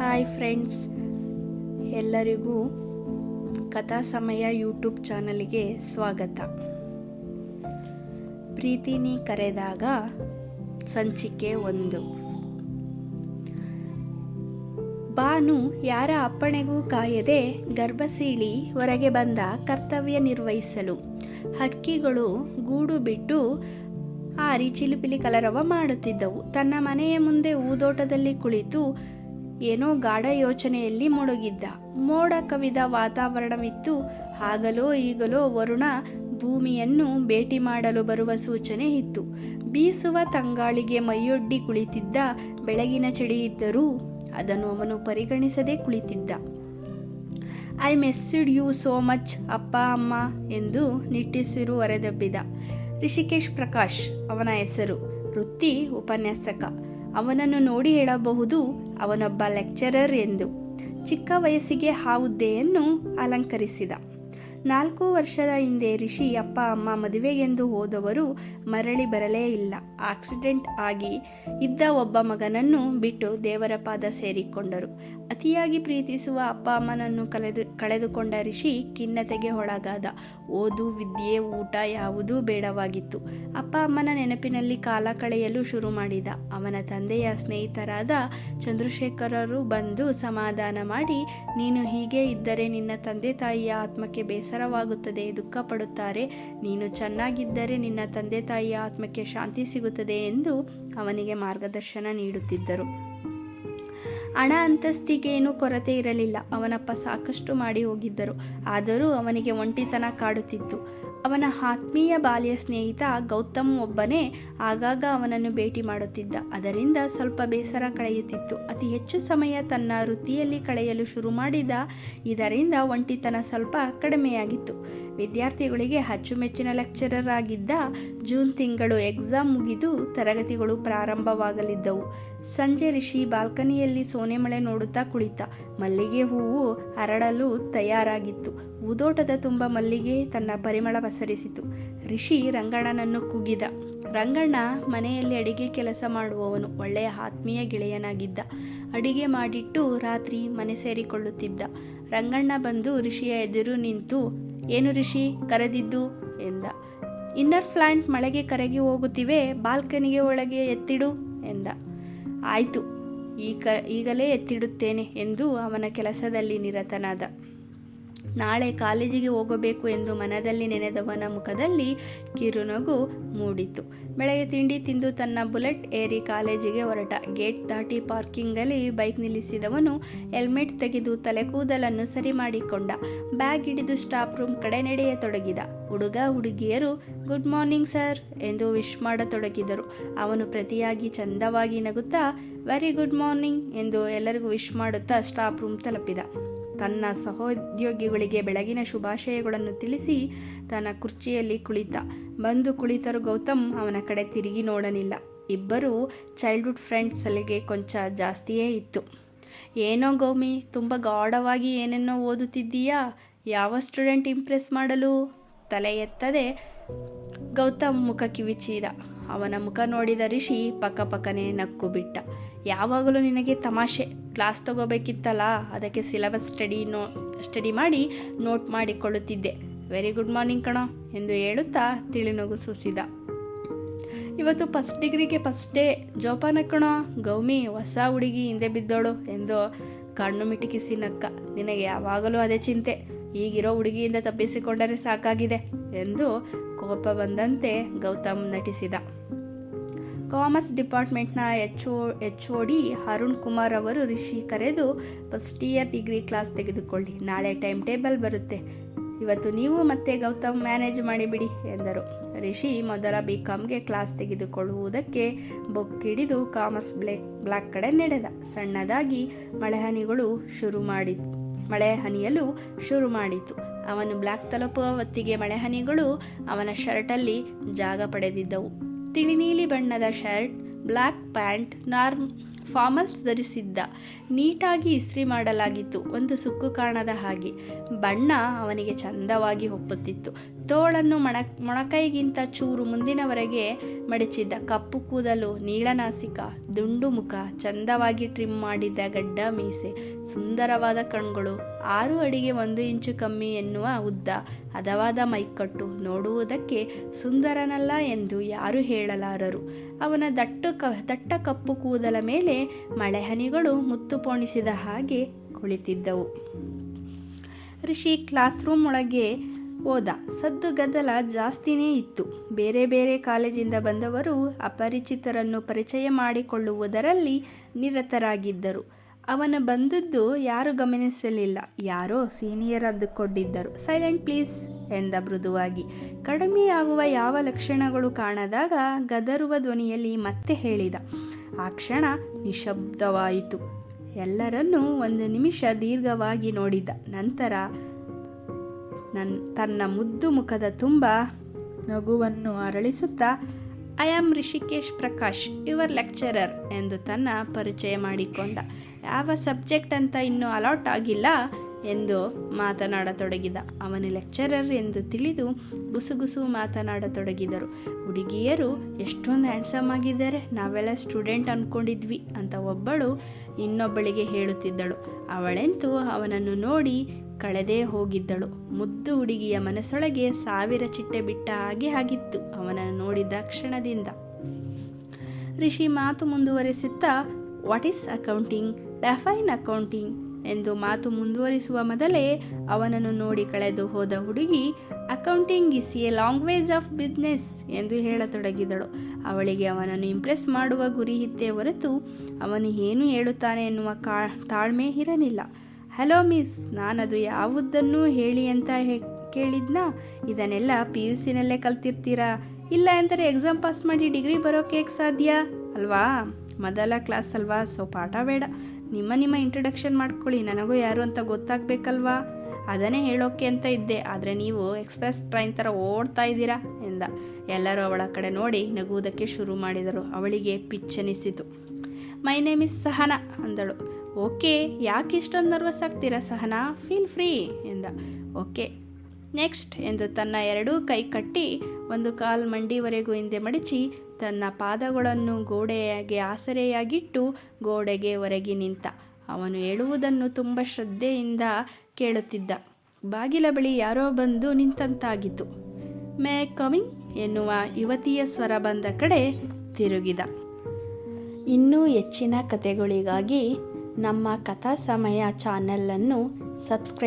Hi friends ಎಲ್ಲರಿಗೂ ಕಥಾ ಸಮಯ ಯೂಟ್ಯೂಬ್ ಚಾನಲ್ಗೆ ಸ್ವಾಗತ. ಪ್ರೀತಿನಿ ಕರೆದಾಗ ಸಂಚಿಕೆ ಒಂದು. ಬಾನು ಯಾರ ಅಪ್ಪಣೆಗೂ ಕಾಯದೆ ಗರ್ಭಸೀಳಿ ಹೊರಗೆ ಬಂದ ಕರ್ತವ್ಯ ನಿರ್ವಹಿಸಲು ಹಕ್ಕಿಗಳು ಗೂಡು ಬಿಟ್ಟು ಆರಿ ಚಿಲಿಪಿಲಿ ಕಲರವ ಮಾಡುತ್ತಿದ್ದವು. ತನ್ನ ಮನೆಯ ಮುಂದೆ ಊದೋಟದಲ್ಲಿ ಕುಳಿತು ಏನೋ ಗಾಢ ಯೋಚನೆಯಲ್ಲಿ ಮುಳುಗಿದ್ದ. ಮೋಡ ಕವಿದ ವಾತಾವರಣವಿತ್ತು. ಆಗಲೋ ಈಗಲೋ ವರುಣ ಭೂಮಿಯನ್ನು ಭೇಟಿ ಮಾಡಲು ಬರುವ ಸೂಚನೆ ಇತ್ತು. ಬೀಸುವ ತಂಗಾಳಿಗೆ ಮೈಯೊಡ್ಡಿ ಕುಳಿತಿದ್ದ. ಬೆಳಗಿನ ಚಳಿಯಿದ್ದರೂ ಅದನ್ನು ಅವನು ಪರಿಗಣಿಸದೆ ಕುಳಿತಿದ್ದ. I missed you so much ಅಪ್ಪ, ಅಮ್ಮ ಎಂದು ನಿಟ್ಟಿಸಿರು ಹೊರದಬ್ಬಿದ. ರಿಷಿಕೇಶ್ ಪ್ರಕಾಶ್ ಅವನ ಹೆಸರು. ವೃತ್ತಿ, ಉಪನ್ಯಾಸಕ. ಅವನನ್ನು ನೋಡಿ ಹೇಳಬಹುದು ಅವನೊಬ್ಬ ಲೆಕ್ಚರರ್ ಎಂದು. ಚಿಕ್ಕ ವಯಸ್ಸಿಗೆ ಆ ಹುದ್ದೆಯನ್ನು ಅಲಂಕರಿಸಿದ. ನಾಲ್ಕು ವರ್ಷದ ಹಿಂದೆ ರಿಷಿ ಅಪ್ಪ ಅಮ್ಮ ಮದುವೆಗೆಂದು ಹೋದವರು ಮರಳಿ ಬರಲೇ ಇಲ್ಲ. ಆಕ್ಸಿಡೆಂಟ್ ಆಗಿ ಇದ್ದ ಒಬ್ಬ ಮಗನನ್ನು ಬಿಟ್ಟು ದೇವರ ಪಾದ ಸೇರಿಕೊಂಡರು. ಅತಿಯಾಗಿ ಪ್ರೀತಿಸುವ ಅಪ್ಪ ಅಮ್ಮನನ್ನು ಕಳೆದು, ಕಳೆದುಕೊಂಡ ರಿಷಿ ಖಿನ್ನತೆಗೆ ಒಳಗಾದ. ಓದು, ವಿದ್ಯೆ, ಊಟ ಯಾವುದೂ ಬೇಡವಾಗಿತ್ತು. ಅಪ್ಪ ಅಮ್ಮನ ನೆನಪಿನಲ್ಲಿ ಕಾಲ ಕಳೆಯಲು ಶುರು ಮಾಡಿದ. ಅವನ ತಂದೆಯ ಸ್ನೇಹಿತರಾದ ಚಂದ್ರಶೇಖರರು ಬಂದು ಸಮಾಧಾನ ಮಾಡಿ, ನೀನು ಹೀಗೆ ಇದ್ದರೆ ನಿನ್ನ ತಂದೆ ತಾಯಿಯ ಆತ್ಮಕ್ಕೆ ಬೇಸರವಾಗುತ್ತದೆ ದುಃಖ ಪಡುತ್ತಾರೆ ನೀನು ಚೆನ್ನಾಗಿದ್ದರೆ ನಿನ್ನ ತಂದೆ ತಾಯಿಯ ಆತ್ಮಕ್ಕೆ ಶಾಂತಿ ಸಿಗುತ್ತದೆ ಎಂದು ಅವನಿಗೆ ಮಾರ್ಗದರ್ಶನ ನೀಡುತ್ತಿದ್ದರು. ಹಣ ಅಂತಸ್ತಿಗೆ ಏನೂ ಕೊರತೆ ಇರಲಿಲ್ಲ. ಅವನಪ್ಪ ಸಾಕಷ್ಟು ಮಾಡಿ ಹೋಗಿದ್ದರು ಆದರೂ ಅವನಿಗೆ ಒಂಟಿತನ ಕಾಡುತ್ತಿತ್ತು. ಅವನ ಆತ್ಮೀಯ ಬಾಲ್ಯ ಸ್ನೇಹಿತ ಗೌತಮ್ ಒಬ್ಬನೇ ಆಗಾಗ ಅವನನ್ನು ಭೇಟಿ ಮಾಡುತ್ತಿದ್ದ. ಅದರಿಂದ ಸ್ವಲ್ಪ ಬೇಸರ ಕಳೆಯುತ್ತಿತ್ತು. ಅತಿ ಹೆಚ್ಚು ಸಮಯ ತನ್ನ ವೃತ್ತಿಯಲ್ಲಿ ಕಳೆಯಲು ಶುರು ಮಾಡಿದ. ಇದರಿಂದ ಒಂಟಿತನ ಸ್ವಲ್ಪ ಕಡಿಮೆಯಾಗಿತ್ತು. ವಿದ್ಯಾರ್ಥಿಗಳಿಗೆ ಅಚ್ಚುಮೆಚ್ಚಿನ ಲೆಕ್ಚರರ್ ಆಗಿದ್ದ. ಜೂನ್ ತಿಂಗಳು ಎಕ್ಸಾಮ್ ಮುಗಿದು ತರಗತಿಗಳು ಪ್ರಾರಂಭವಾಗಲಿದ್ದವು. ಸಂಜೆ ರಿಷಿ ಬಾಲ್ಕನಿಯಲ್ಲಿ ಸೋನೆಮಳೆ ನೋಡುತ್ತಾ ಕುಳಿತ. ಮಲ್ಲಿಗೆ ಹೂವು ಹರಡಲು ತಯಾರಾಗಿತ್ತು. ಊದೋಟದ ತುಂಬ ಮಲ್ಲಿಗೆ ತನ್ನ ಪರಿಮಳ ಪಸರಿಸಿತು. ಋಷಿ ರಂಗಣ್ಣನನ್ನು ಕುಗಿದ ರಂಗಣ್ಣ ಮನೆಯಲ್ಲಿ ಅಡಿಗೆ ಕೆಲಸ ಮಾಡುವವನು, ಒಳ್ಳೆಯ ಆತ್ಮೀಯ ಗೆಳೆಯನಾಗಿದ್ದ. ಅಡಿಗೆ ಮಾಡಿಟ್ಟು ರಾತ್ರಿ ಮನೆ ಸೇರಿಕೊಳ್ಳುತ್ತಿದ್ದ. ರಂಗಣ್ಣ ಬಂದು ಋಷಿಯ ಎದುರು ನಿಂತು, ಏನು ಋಷಿ ಕರೆದಿದ್ದು? ಎಂದ. ಇನ್ನರ್ ಪ್ಲಾಂಟ್ ಮಳೆಗೆ ಕರಗಿ ಹೋಗುತ್ತಿವೆ, ಬಾಲ್ಕನಿಗೆ ಒಳಗೆ ಎತ್ತಿಡು? ಎಂದ. ಆಯಿತು ಈಗ ಈಗಲೇ ಎತ್ತಿಡುತ್ತೇನೆ ಎಂದು ಅವನ ಕೆಲಸದಲ್ಲಿ ನಿರತನಾದ. ನಾಳೆ ಕಾಲೇಜಿಗೆ ಹೋಗಬೇಕು ಎಂದು ಮನದಲ್ಲಿ ನೆನೆದವನ ಮುಖದಲ್ಲಿ ಕಿರುನಗು ಮೂಡಿತು. ಬೆಳಗ್ಗೆ ತಿಂಡಿ ತಿಂದು ತನ್ನ ಬುಲೆಟ್ ಏರಿ ಕಾಲೇಜಿಗೆ ಹೊರಟ. ಗೇಟ್ ದಾಟಿ ಪಾರ್ಕಿಂಗಲ್ಲಿ ಬೈಕ್ ನಿಲ್ಲಿಸಿದವನು ಹೆಲ್ಮೆಟ್ ತೆಗೆದು ತಲೆ ಕೂದಲನ್ನು ಸರಿ ಮಾಡಿಕೊಂಡ. ಬ್ಯಾಗ್ ಹಿಡಿದು ಸ್ಟಾಫ್ ರೂಮ್ ಕಡೆ ನಡೆಯತೊಡಗಿದ ಹುಡುಗ ಹುಡುಗಿಯರು, ಗುಡ್ ಮಾರ್ನಿಂಗ್ ಸರ್ ಎಂದು ವಿಶ್ ಮಾಡತೊಡಗಿದರು. ಅವನು ಪ್ರತಿಯಾಗಿ ಚಂದವಾಗಿ ನಗುತ್ತಾ, ವೆರಿ ಗುಡ್ ಮಾರ್ನಿಂಗ್ ಎಂದು ಎಲ್ಲರಿಗೂ ವಿಶ್ ಮಾಡುತ್ತಾ ಸ್ಟಾಫ್ ರೂಮ್ ತಲುಪಿದ. ತನ್ನ ಸಹೋದ್ಯೋಗಿಗಳಿಗೆ ಬೆಳಗಿನ ಶುಭಾಶಯಗಳನ್ನು ತಿಳಿಸಿ ತನ್ನ ಕುರ್ಚಿಯಲ್ಲಿ ಕುಳಿತ. ಬಂದು ಕುಳಿತರು ಗೌತಮ್ ಅವನ ಕಡೆ ತಿರುಗಿ ನೋಡಲಿಲ್ಲ. ಇಬ್ಬರು ಚೈಲ್ಡ್ಹುಡ್ ಫ್ರೆಂಡ್ಸ್ ಅಲ್ಲಿಗೆ ಕೊಂಚ ಜಾಸ್ತಿಯೇ ಇತ್ತು. ಏನೋ ಗೌಮಿ, ತುಂಬ ಗಾಢವಾಗಿ ಏನೇನೋ ಓದುತ್ತಿದ್ದೀಯಾ? ಯಾವ ಸ್ಟೂಡೆಂಟ್ ಇಂಪ್ರೆಸ್ ಮಾಡಲು? ತಲೆ ಎತ್ತದೆ. ಗೌತಮ್ ಮುಖ ಕಿವಿಚಿದ. ಅವನ ಮುಖ ನೋಡಿದ ರಿಷಿ ಪಕ್ಕ ಪಕ್ಕನೆ ನಕ್ಕು ಬಿಟ್ಟ. ಯಾವಾಗಲೂ ನಿನಗೆ ತಮಾಷೆ ಕ್ಲಾಸ್ ತಗೋಬೇಕಿತ್ತಲ್ಲ, ಅದಕ್ಕೆ ಸಿಲೆಬಸ್ ಸ್ಟಡಿ ನೋ, ಸ್ಟಡಿ ಮಾಡಿ ನೋಟ್ ಮಾಡಿಕೊಳ್ಳುತ್ತಿದ್ದೆ. ವೆರಿ ಗುಡ್ ಮಾರ್ನಿಂಗ್ ಕಣೋ, ಎಂದು ಹೇಳುತ್ತಾ ತಿಳಿನಗು ಸೂಸಿದ. ಇವತ್ತು ಫಸ್ಟ್ ಡಿಗ್ರಿಗೆ ಫಸ್ಟ್ ಡೇ, ಜೋಪಾನ ಕಣೋ, ಗೌಮಿ ಹೊಸ ಹುಡುಗಿ ಹಿಂದೆ ಬಿದ್ದೋಳು, ಎಂದು ಕಣ್ಣು ಮಿಟುಕಿಸಿ ನಕ್ಕ. ನಿನಗೆ ಯಾವಾಗಲೂ ಅದೇ ಚಿಂತೆ, ಈಗಿರೋ ಹುಡುಗಿಯಿಂದ ತಪ್ಪಿಸಿಕೊಂಡರೆ ಸಾಕಾಗಿದೆ, ಎಂದು ಕೋಪ ಬಂದಂತೆ ಗೌತಮ್ ನಟಿಸಿದ. ಕಾಮರ್ಸ್ ಡಿಪಾರ್ಟ್ಮೆಂಟ್ನ H O H O D Arun Kumar ಅವರು ರಿಷಿ ಕರೆದು ಫಸ್ಟ್ ಇಯರ್ ಡಿಗ್ರಿ ಕ್ಲಾಸ್ ತೆಗೆದುಕೊಳ್ಳಿ. ನಾಳೆ ಟೈಮ್ ಟೇಬಲ್ ಬರುತ್ತೆ. ಇವತ್ತು ನೀವು ಮತ್ತೆ ಗೌತಮ್ ಮ್ಯಾನೇಜ್ ಮಾಡಿಬಿಡಿ ಎಂದರು. ರಿಷಿ ಮೊದಲ ಬಿ ಕಾಮ್ಗೆ ಕ್ಲಾಸ್ ತೆಗೆದುಕೊಳ್ಳುವುದಕ್ಕೆ ಬೊಕ್ಕಿಡಿದು ಕಾಮರ್ಸ್ ಬ್ಲೇಕ್ ಬ್ಲಾಕ್ ಕಡೆ ನಡೆದ. ಸಣ್ಣದಾಗಿ ಮಳೆಹನಿಗಳು ಶುರು ಮಾಡಿ ಮಳೆ ಹನಿಯಲು ಶುರು ಮಾಡಿತು ಅವನು ಬ್ಲ್ಯಾಕ್ ತಲುಪುವ ಹೊತ್ತಿಗೆ ಮಳೆಹನಿಗಳು ಅವನ ಶರ್ಟಲ್ಲಿ ಜಾಗ ಪಡೆದಿದ್ದವು. ತಿಳಿ ನೀಲಿ ಬಣ್ಣದ shirt black pant norm formals ಧರಿಸಿದ್ದ, ನೀಟಾಗಿ ಇಸ್ತ್ರಿ ಮಾಡಲಾಗಿತ್ತು. ಒಂದು ಸುಕ್ಕು ಕಾಣದ ಹಾಗೆ. ಬಣ್ಣ ಅವನಿಗೆ ಚಂದವಾಗಿ ಒಪ್ಪುತ್ತಿತ್ತು. ತೋಳನ್ನು ಮೊಣ ಮೊಣಕೈಗಿಂತ ಚೂರು ಮುಂದಿನವರೆಗೆ ಮಡಚಿದ್ದ. ಕಪ್ಪು ಕೂದಲು, ನೀಳನಾಸಿಕ, ದುಂಡು ಮುಖ, ಚಂದವಾಗಿ ಟ್ರಿಮ್ ಮಾಡಿದ್ದ ಗಡ್ಡ ಮೀಸೆ, ಸುಂದರವಾದ ಕಣ್ಗಳು ಆರು ಅಡಿಗೆ ಒಂದು ಇಂಚು ಕಮ್ಮಿ ಎನ್ನುವ ಉದ್ದ, ಹದವಾದ ಮೈಕಟ್ಟು ನೋಡುವುದಕ್ಕೆ ಸುಂದರನಲ್ಲ ಎಂದು ಯಾರೂ ಹೇಳಲಾರರು. ಅವನ ದಟ್ಟು ಕ, ದಟ್ಟ ಕಪ್ಪು ಕೂದಲ ಮೇಲೆ ಮಳೆಹನಿಗಳು ಮುತ್ತು ಪೋಣಿಸಿದ ಹಾಗೆ ಕುಳಿತಿದ್ದವು. ಋಷಿ ಕ್ಲಾಸ್ ರೂಮ್ ಒಳಗೆ ಹೋದ. ಸದ್ದು ಗದ್ದಲ ಜಾಸ್ತಿನೇ ಇತ್ತು. ಬೇರೆ ಬೇರೆ ಕಾಲೇಜಿಂದ ಬಂದವರು ಅಪರಿಚಿತರನ್ನು ಪರಿಚಯ ಮಾಡಿಕೊಳ್ಳುವುದರಲ್ಲಿ ನಿರತರಾಗಿದ್ದರು. ಅವನ ಬಂದದ್ದು ಯಾರು ಗಮನಿಸಲಿಲ್ಲ. ಯಾರೋ ಸೀನಿಯರ್ ಅಂದುಕೊಂಡಿದ್ದರು. ಸೈಲೆಂಟ್ ಪ್ಲೀಸ್ ಎಂದ ಮೃದುವಾಗಿ. ಕಡಿಮೆಯಾಗುವ ಯಾವ ಲಕ್ಷಣಗಳು ಕಾಣದಾಗ ಗದರುವ ಧ್ವನಿಯಲ್ಲಿ ಮತ್ತೆ ಹೇಳಿದ. ಆ ಕ್ಷಣ ನಿಶಬ್ದವಾಯಿತು. ಎಲ್ಲರನ್ನೂ ಒಂದು ನಿಮಿಷ ದೀರ್ಘವಾಗಿ ನೋಡಿದ. ನಂತರ ನನ್ನ ತನ್ನ ಮುದ್ದು ಮುಖದ ತುಂಬ ನಗುವನ್ನು ಅರಳಿಸುತ್ತಾ, I am Rishikesh Prakash, your lecturer ಎಂದು ತನ್ನ ಪರಿಚಯ ಮಾಡಿಕೊಂಡ. ಯಾವ ಸಬ್ಜೆಕ್ಟ್ ಅಂತ ಇನ್ನೂ ಅಲಾಟ್ ಆಗಿಲ್ಲ. ಎಂದು ಮಾತನಾಡತೊಡಗಿದ. ಅವನ ಲೆಕ್ಚರರ್ ಎಂದು ತಿಳಿದು ಗುಸುಗುಸು ಮಾತನಾಡತೊಡಗಿದರು. ಹುಡುಗಿಯರು, ಎಷ್ಟೊಂದು ಹ್ಯಾಂಡ್ಸಮ್ ಆಗಿದ್ದಾರೆ, ನಾವೆಲ್ಲ ಸ್ಟೂಡೆಂಟ್ ಅಂದ್ಕೊಂಡಿದ್ವಿ ಅಂತ ಒಬ್ಬಳು ಇನ್ನೊಬ್ಬಳಿಗೆ ಹೇಳುತ್ತಿದ್ದಳು. ಅವಳೆಂತೂ ಅವನನ್ನು ನೋಡಿ ಕಳೆದೇ ಹೋಗಿದ್ದಳು. ಮುದ್ದು ಹುಡುಗಿಯ ಮನಸ್ಸೊಳಗೆ ಸಾವಿರ ಚಿಟ್ಟೆ ಬಿಟ್ಟ ಹಾಗೆ ಆಗಿತ್ತು ಅವನನ್ನು ನೋಡಿದ ಕ್ಷಣದಿಂದ. ರಿಷಿ, ಮಾತು ಮುಂದುವರೆಸುತ್ತಾ? What is accounting define accounting ಎಂದು ಮಾತು ಮುಂದುವರಿಸುವ ಮೊದಲೇ ಅವನನ್ನು ನೋಡಿ ಕಳೆದು ಹೋದ ಹುಡುಗಿ, accounting is a language of business ಎಂದು ಹೇಳತೊಡಗಿದಳು. ಅವಳಿಗೆ ಅವನನ್ನು ಇಂಪ್ರೆಸ್ ಮಾಡುವ ಗುರಿ ಇತ್ತೇ ಹೊರತು ಅವನು ಏನು ಹೇಳುತ್ತಾನೆ ಎನ್ನುವ ಕಾ, ತಾಳ್ಮೆ ಇರಲಿಲ್ಲ. ಹಲೋ ಮಿಸ್, ನಾನದು ಯಾವುದನ್ನೂ ಹೇಳಿ ಅಂತ ಕೇಳಿದ್ನಾ? ಇದನ್ನೆಲ್ಲ ಪಿ ಯು ಸಿನಲ್ಲೇ ಕಲ್ತಿರ್ತೀರಾ? ಇಲ್ಲ ಎಂದರೆ ಎಕ್ಸಾಮ್ ಪಾಸ್ ಮಾಡಿ ಡಿಗ್ರಿ ಬರೋಕೆ ಸಾಧ್ಯ? ಅಲ್ವಾ? ಮೊದಲ ಕ್ಲಾಸ್ ಅಲ್ವಾ? ಸೊ ಪಾಠ ಬೇಡ. ನಿಮ್ಮ ನಿಮ್ಮ ಇಂಟ್ರಡಕ್ಷನ್ ಮಾಡ್ಕೊಳ್ಳಿ, ನನಗೂ ಯಾರು ಅಂತ ಗೊತ್ತಾಗಬೇಕಲ್ವಾ? ಅದನ್ನೇ ಹೇಳೋಕೆ ಅಂತ ಇದ್ದೆ, ಆದರೆ ನೀವು ಎಕ್ಸ್ಪ್ರೆಸ್ ಟ್ರೈನ್ ಥರ ಓಡ್ತಾ ಇದ್ದೀರಾ ಎಂದ. ಎಲ್ಲರೂ ಅವಳ ಕಡೆ ನೋಡಿ ನಗುವುದಕ್ಕೆ ಶುರು ಮಾಡಿದರು. ಅವಳಿಗೆ ಪಿಚ್ಚನಿಸಿತು ಮೈ ನೇಮ್ ಇಸ್ ಸಹನಾ ಅಂದಳು. ಓಕೆ ಯಾಕೆ ಇಷ್ಟೊಂದು ನರ್ವಸ್ ಆಗ್ತೀರಾ ಸಹನಾ? ಫೀಲ್ ಫ್ರೀ ಎಂದ. ಓಕೆ ನೆಕ್ಸ್ಟ್ ಎಂದು ತನ್ನ ಎರಡೂ ಕೈ ಕಟ್ಟಿ ಒಂದು ಕಾಲ್ ಮಂಡಿವರೆಗೂ ಹಿಂದೆ ಮಡಚಿ ತನ್ನ ಪಾದಗಳನ್ನು ಗೋಡೆಯಾಗಿ ಆಸರೆಯಾಗಿಟ್ಟು ಗೋಡೆಗೆ ಹೊರಗೆ ನಿಂತ. ಅವನು ಹೇಳುವುದನ್ನು ತುಂಬ ಶ್ರದ್ಧೆಯಿಂದ ಕೇಳುತ್ತಿದ್ದ. ಬಾಗಿಲ ಬಳಿ ಯಾರೋ ಬಂದು ನಿಂತಂತಾಗಿತ್ತು. ಮೇ ಕಮಿಂಗ್ ಎನ್ನುವ ಯುವತಿಯ ಸ್ವರ ಬಂದ ಕಡೆ ತಿರುಗಿದ. ಇನ್ನೂ ಹೆಚ್ಚಿನ ಕಥೆಗಳಿಗಾಗಿ ನಮ್ಮ ಕಥಾ ಸಮಯ ಚಾನಲನ್ನು ಸಬ್ಸ್ಕ್ರೈಬ್